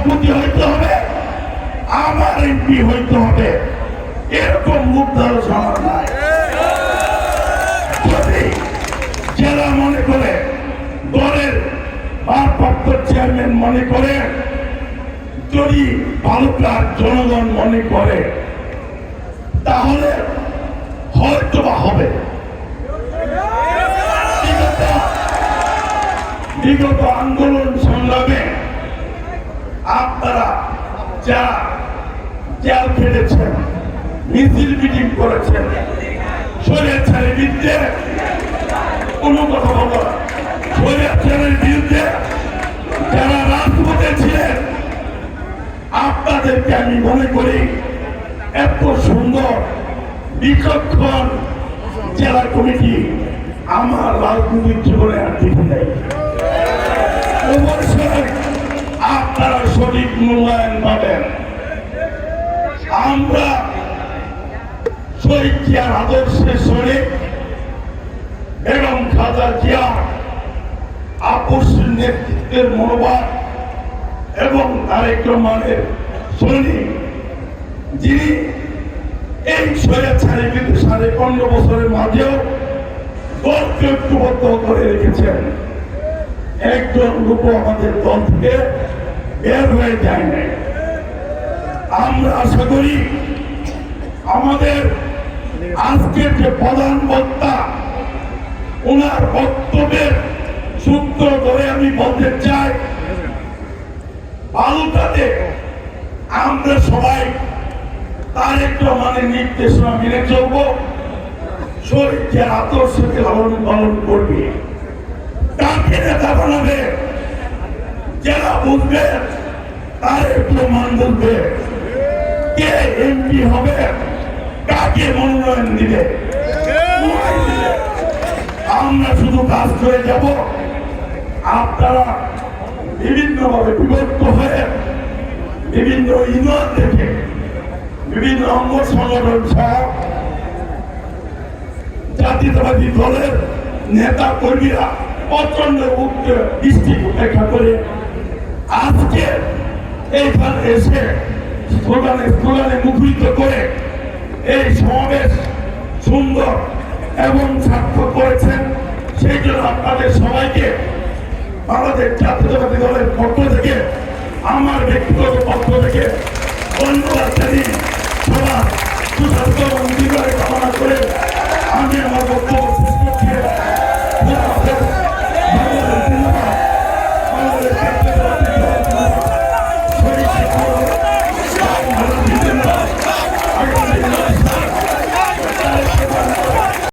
সভাপতি হইতে হবে, আমার এমপি হইতে হবে। এরকম মুদ্রার সমাজ নাই। জেলা মনে করে দলের ভারপ্রাপ্ত চেয়ারম্যান মনে করে, যদি বালুকার জনগণ মনে করে, তাহলে হয়তো বা হবে। বিগত আন্দোলন সংগ্রামে আপনারা যারা জেল খেটেছেন, মিছিল মিটিং করেছেন শরীর স্বৈরাচারের বিরুদ্ধে কোনো কথা বলব না। স্বৈরাচারের বিরুদ্ধে যারা রাজপথে ছিলেন, আপনাদেরকে আমি মনে করি এত সুন্দর বিচক্ষণ জেলা কমিটি আমার রাজনৈতিক জীবনে আমরা শহীদ জিয়ার আদর্শে শরীর এবং খাজা জিয়া আপসের নেতৃত্বের মনোভাব এবং তারেক রহমানের সৈনিক যিনি এই স্বৈরাচারী কিন্তু সাড়ে পনেরো বছরের মাঝেও দলকে ঐক্যবদ্ধ করে রেখেছেন। একজন লোক আমাদের দল থেকে বের হয়ে যায় নাই। আমরা আশা করি আমাদের আজকের যে প্রধান বক্তা, ওনার বক্তব্যের সূত্র ধরে আমি বলতে চাই বালুকাতে আমরা সবাই তার একটা মানে নির্দেশনা মেনে চলব শরীরকে আদর্শকে লালন পালন করবে। কাকে নেতা বানাবে, যারা বুঝবে তার প্রমাণ বলবে কে এমপি হবে? কাকে মনোনয়ন দিবে? আমরা শুধু কাজ করে যাব। আপনারা বিভিন্নভাবে বিভক্ত হয়ে বিভিন্ন ইউনিয়ন থেকে বিভিন্ন অঙ্গ সংগঠন সহ জাতীয়তাবাদী দলের নেতা কর্মীরা প্রচণ্ড দৃষ্টি উপেক্ষা করে আজকে এইখানে এসে স্লোগানে স্লোগানে মুখরিত করে এই সমাবেশ সুন্দর এবং সার্থক করেছেন। সেই জন্য আপনাদের সবাইকে বাংলাদেশ জাতীয়তাবাদী দলের পক্ষ থেকে, আমার ব্যক্তিগত পক্ষ থেকে ধন্যবাদ জানিয়ে